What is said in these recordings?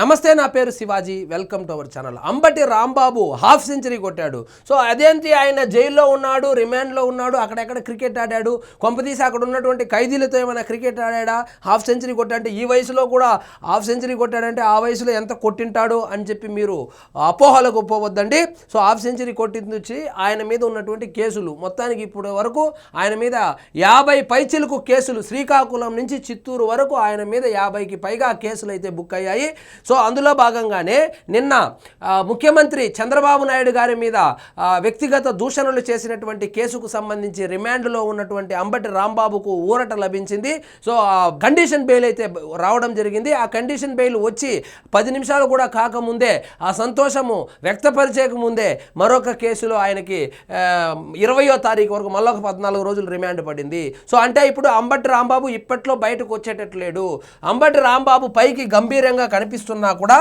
నమస్తే నా పేరు Shivaji. Welcome to our channel. Ambati Rambabu half century కొట్టాడు. సో అదేంటి ఆయన జైల్లో ఉన్నాడు రిమాండ్లో ఉన్నాడు అక్కడెక్కడ క్రికెట్ ఆడాడు కొంపతీసి అక్కడ ఉన్నటువంటి ఖైదీలతో ఏమైనా క్రికెట్ ఆడాడా హాఫ్ సెంచరీ కొట్టాడంటే ఈ వయసులో కూడా హాఫ్ సెంచరీ కొట్టాడంటే ఆ వయసులో ఎంత కొట్టింటాడు అని చెప్పి మీరు అపోహలకు పోవద్దండి. సో హాఫ్ సెంచరీ కొట్టింది ఆయన మీద ఉన్నటువంటి కేసులు. మొత్తానికి ఇప్పుడు వరకు ఆయన మీద యాభై పైచిలకు కేసులు. శ్రీకాకుళం నుంచి చిత్తూరు వరకు ఆయన మీద యాభైకి పైగా కేసులు అయితే బుక్ అయ్యాయి. సో అందులో భాగంగానే నిన్న ముఖ్యమంత్రి చంద్రబాబు నాయుడు గారి మీద వ్యక్తిగత దూషణలు చేసినటువంటి కేసుకు సంబంధించి రిమాండ్లో ఉన్నటువంటి అంబటి రాంబాబుకు ఊరట లభించింది. సో ఆ కండిషన్ బెయిల్ అయితే రావడం జరిగింది. ఆ కండిషన్ బెయిల్ వచ్చి పది నిమిషాలు కూడా కాకముందే ఆ సంతోషము వ్యక్తపరిచేక ముందే మరొక కేసులో ఆయనకి ఇరవయో తారీఖు వరకు మళ్ళొక పద్నాలుగు రోజులు రిమాండ్ పడింది. సో అంటే ఇప్పుడు అంబటి రాంబాబు ఇప్పట్లో బయటకు వచ్చేటట్లేడు అంబటి రాంబాబు పైకి గంభీరంగా కనిపిస్తున్నా కూడా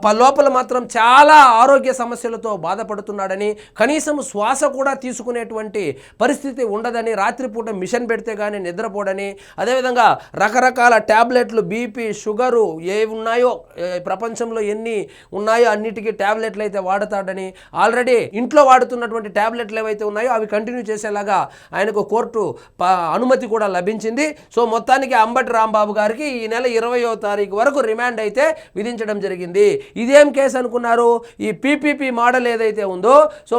ప- లోపల మాత్రం చాలా ఆరోగ్య సమస్యలతో బాధపడుతున్నాడని కనీసం శ్వాస కూడా తీసుకునేటువంటి పరిస్థితి ఉండదని రాత్రిపూట మిషన్ పెడితే కానీ నిద్రపోడని అదేవిధంగా రకరకాల ట్యాబ్లెట్లు బీపీ షుగరు ఏ ఉన్నాయో ప్రపంచంలో ఎన్ని ఉన్నాయో అన్నిటికీ ట్యాబ్లెట్లు అయితే వాడతాడని ఆల్రెడీ ఇంట్లో వాడుతున్నటువంటి ట్యాబ్లెట్లు ఏవైతే ఉన్నాయో అవి కంటిన్యూ చేసేలాగా ఆయనకు కోర్టు అనుమతి కూడా లభించింది. సో మొత్తానికి అంబటి రాంబాబు గారికి ఈ నెల ఇరవయో తారీఖు వరకు రిమాండ్ అయితే విధించడం జరిగింది. ఇదేం కేసు అనుకున్నారు? ఈ పీపీపీ మోడల్ ఏదైతే ఉందో సో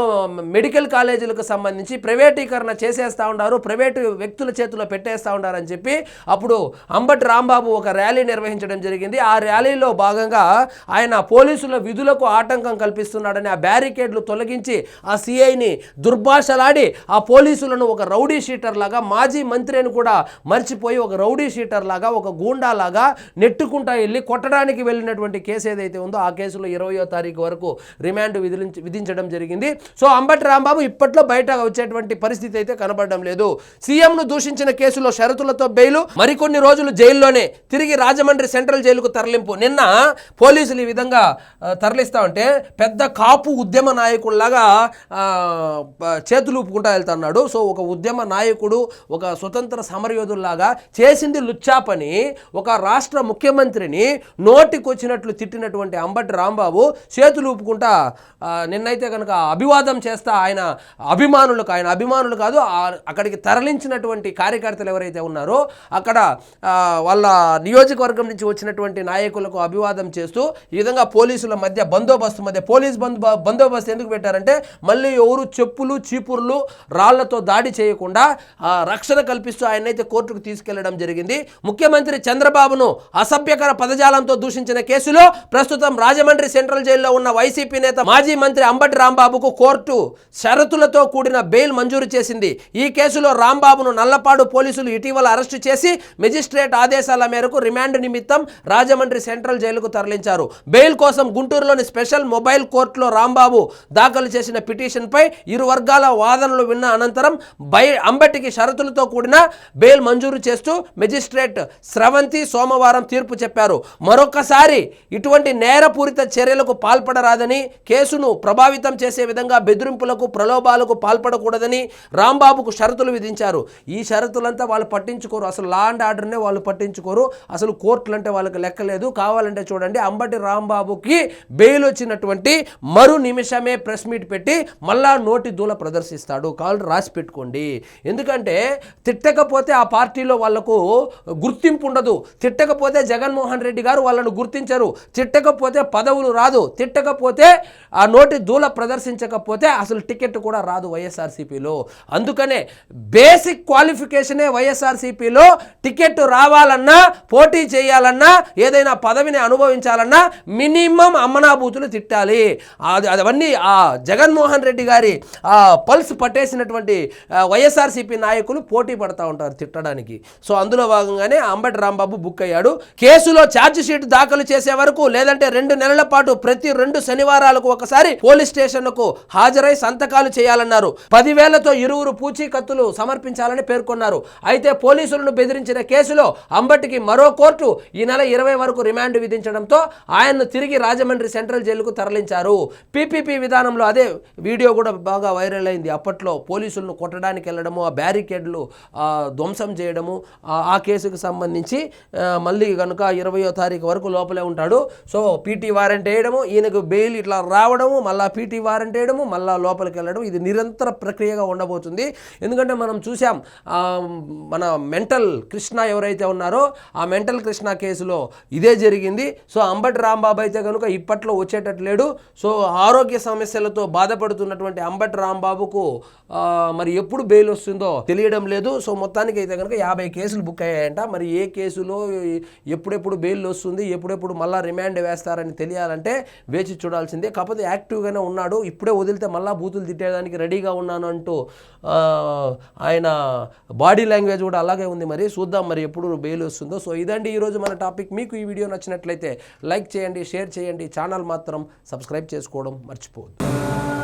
మెడికల్ కాలేజీలకు సంబంధించి ప్రైవేటీకరణ చేసేస్తా ఉన్నారు ప్రైవేటు వ్యక్తుల చేతిలో పెట్టేస్తా ఉన్నారని చెప్పి అప్పుడు అంబటి రాంబాబు ఒక ర్యాలీ నిర్వహించడం జరిగింది. ఆ ర్యాలీలో భాగంగా ఆయన పోలీసుల విధులకు ఆటంకం కల్పిస్తున్నాడని ఆ బ్యారికేడ్లు తొలగించి ఆ సిఐని దుర్భాషలాడి ఆ పోలీసులను ఒక రౌడీ షీటర్ లాగా మాజీ మంత్రి అని కూడా మర్చిపోయి ఒక రౌడీ షీటర్ లాగా ఒక గూండా లాగా నెట్టుకుంటా వెళ్ళి కొట్టడానికి వెళ్ళిన వెళ్ళినటువంటి కేసు ఏదైతే ఉందో ఆ కేసులో ఇరవయో తారీఖు వరకు రిమాండ్ విధించి విధించడం జరిగింది. సో అంబటి రాంబాబు ఇప్పట్లో బయట వచ్చేటువంటి పరిస్థితి అయితే కనబడడం లేదు. సీఎంను దూషించిన కేసులో షరతులతో బెయిలు మరికొన్ని రోజులు జైల్లోనే తిరిగి రాజమండ్రి సెంట్రల్ జైలుకు తరలింపు. నిన్న పోలీసులు ఈ విధంగా తరలిస్తా ఉంటే పెద్ద కాపు ఉద్యమ నాయకుల్లాగా చేతులు ఊపుకుంటా వెళ్తున్నాడు. సో ఒక ఉద్యమ నాయకుడు ఒక స్వతంత్ర సమరయోధుల్లాగా చేసింది లుచ్చా పని ఒక రాష్ట్ర ముఖ్యమంత్రిని నోటికు నోటికొచ్చినట్లు తిట్టినటువంటి అంబటి రాంబాబు చేతులు ఊపుకుంటా నిన్నైతే కనుక అభివాదం చేస్తా ఆయన అభిమానులకు ఆయన అభిమానులు కాదు అక్కడికి తరలించినటువంటి కార్యకర్తలు ఎవరైతే ఉన్నారో అక్కడ వాళ్ళ నియోజకవర్గం నుంచి వచ్చినటువంటి నాయకులకు అభివాదం చేస్తూ ఈ విధంగా పోలీసుల మధ్య బందోబస్తు మధ్య పోలీస్ బందో బందోబస్తు ఎందుకు పెట్టారంటే మళ్ళీ ఎవరు చెప్పులు చీపుర్లు రాళ్ళతో దాడి చేయకుండా రక్షణ కల్పిస్తూ ఆయనైతే కోర్టుకు తీసుకెళ్ళడం జరిగింది. ముఖ్యమంత్రి చంద్రబాబును అసభ్యకర పదజాలంతో దూషించిన కేసులో ప్రస్తుతం రాజమండ్రి సెంట్రల్ జైల్లో ఉన్న వైసీపీ నేత మాజీ మంత్రి అంబటి రాంబాబుకు కోర్టు షరతులతో కూడిన బెయిల్ మంజూరు చేసింది. ఈ కేసులో రాంబాబును నల్లపాడు పోలీసులు ఇటీవల అరెస్టు చేసి మెజిస్ట్రేట్ ఆదేశాల మేరకు రిమాండ్ నిమిత్తం రాజమండ్రి సెంట్రల్ జైలుకు తరలించారు. బెయిల్ కోసం గుంటూరులోని స్పెషల్ మొబైల్ కోర్టులో రాంబాబు దాఖలు చేసిన పిటిషన్పై ఇరు వర్గాల వాదనలు విన్న అనంతరం బై అంబటికి షరతులతో కూడిన బెయిల్ మంజూరు చేస్తూ మెజిస్ట్రేట్ స్రవంతి సోమవారం తీర్పు చెప్పారు. మరొకసారి ఇటువంటి నేరపూరిత చర్యలకు పాల్పడరాదని కేసును ప్రభావితం చేసే విధంగా బెదిరింపులకు ప్రలోభాలకు పాల్పడకూడదని రాంబాబుకు షరతులు విధించారు. ఈ షరతులంతా వాళ్ళు పట్టించుకోరు. అసలు లా అండ్ ఆర్డర్నే వాళ్ళు పట్టించుకోరు. అసలు కోర్టులు అంటే వాళ్ళకి లెక్కలేదు కావాలంటే చూడండి అంబటి రాంబాబుకి బెయిల్ వచ్చినటువంటి మరు నిమిషమే ప్రెస్ మీట్ పెట్టి మళ్ళా నోటి దూల ప్రదర్శిస్తాడు. కాళ్ళు రాసి పెట్టుకోండి. ఎందుకంటే తిట్టకపోతే ఆ పార్టీలో వాళ్ళకు గుర్తింపు ఉండదు. తిట్టకపోతే జగన్మోహన్ రెడ్డి గారు వాళ్ళను గుర్తించరు తిట్టకపోతే పదవులు రాదు. తిట్టకపోతే ఆ నోటి దూల ప్రదర్శించకపోతే అసలు టికెట్ కూడా రాదు వైఎస్ఆర్సీపీలో. అందుకనే బేసిక్ క్వాలిఫికేషనే వైఎస్ఆర్సీపీలో. టికెట్ రావాలన్నా పోటీ చేయాలన్నా ఏదైనా పదవిని అనుభవించాలన్నా మినిమం అమ్మనాభూతులు తిట్టాలి. అది అవన్నీ ఆ జగన్మోహన్ రెడ్డి గారి ఆ పల్స్ పట్టేసినటువంటి వైఎస్ఆర్సీపీ నాయకులు పోటీ పడతా ఉంటారు తిట్టడానికి. సో అందులో భాగంగానే అంబటి రాంబాబు బుక్ అయ్యాడు. కేసులో ఛార్జ్ షీట్ దాఖలు చేసే వరకు లేదంటే రెండు నెలల పాటు ప్రతి రెండు శనివారాలకు ఒకసారి పోలీస్ స్టేషన్కు హాజరై సంతకాలు చేయాలన్నారు. పదివేలతో ఇరువురు పూచీకత్తులు సమర్పించాలని పేర్కొన్నారు. అయితే పోలీసులను బెదిరించిన కేసులో అంబటికి మరో కోర్టు ఈ నెల ఇరవై వరకు రిమాండ్ విధించడంతో ఆయన్ను తిరిగి రాజమండ్రి సెంట్రల్ జైలుకు తరలించారు. పీపీపీ విధానంలో అదే వీడియో కూడా బాగా వైరల్ అయింది. అప్పట్లో పోలీసులను కొట్టడానికి వెళ్ళడము ఆ బ్యారికేడ్లు ధ్వంసం చేయడము ఆ- కేసుకు సంబంధించి మళ్ళీ కనుక ఇరవయో తారీఖు వరకు లోపల జైల్లో ఉంటాడు. సో పీటీ వారెంట్ వేయడము ఈయనకు బెయిల్ ఇట్లా రావడము మళ్ళీ పీటీ వారెంట్ వేయడము మళ్ళీ లోపలికి వెళ్ళడం ఇది నిరంతర ప్రక్రియగా ఉండబోతుంది. ఎందుకంటే మనం చూసాం మన మెంటల్ కృష్ణ ఎవరైతే ఉన్నారో ఆ మెంటల్ కృష్ణ కేసులో ఇదే జరిగింది. సో అంబటి రాంబాబు అయితే కనుక ఇప్పట్లో వచ్చేటట్టు లేడు. సో ఆరోగ్య సమస్యలతో బాధపడుతున్నటువంటి అంబటి రాంబాబుకు మరి ఎప్పుడు బెయిల్ వస్తుందో తెలియడం లేదు. సో మొత్తానికి అయితే కనుక యాభై కేసులు బుక్ అయ్యాయంట. మరి ఏ కేసులో ఎప్పుడెప్పుడు బెయిల్ వస్తుంది ఎప్పుడెప్పుడు మళ్ళీ రిమాండ్ వేస్తారని తెలియాలంటే వేచి చూడాల్సిందే. కాకపోతే యాక్టివ్గానే ఉన్నాడు. ఇప్పుడే వదిలితే మళ్ళీ బూతులు తిట్టేదానికి రెడీగా ఉన్నాను అంటూ ఆయన బాడీ లాంగ్వేజ్ కూడా అలాగే ఉంది మరి. చూద్దాం మరి ఎప్పుడు బెయిల్ వస్తుందో. సో ఇదండి ఈరోజు మన టాపిక్. మీకు ఈ వీడియో నచ్చినట్లయితే లైక్ చేయండి షేర్ చేయండి. ఛానల్ మాత్రం సబ్స్క్రైబ్ చేసుకోవడం మర్చిపోవద్దు.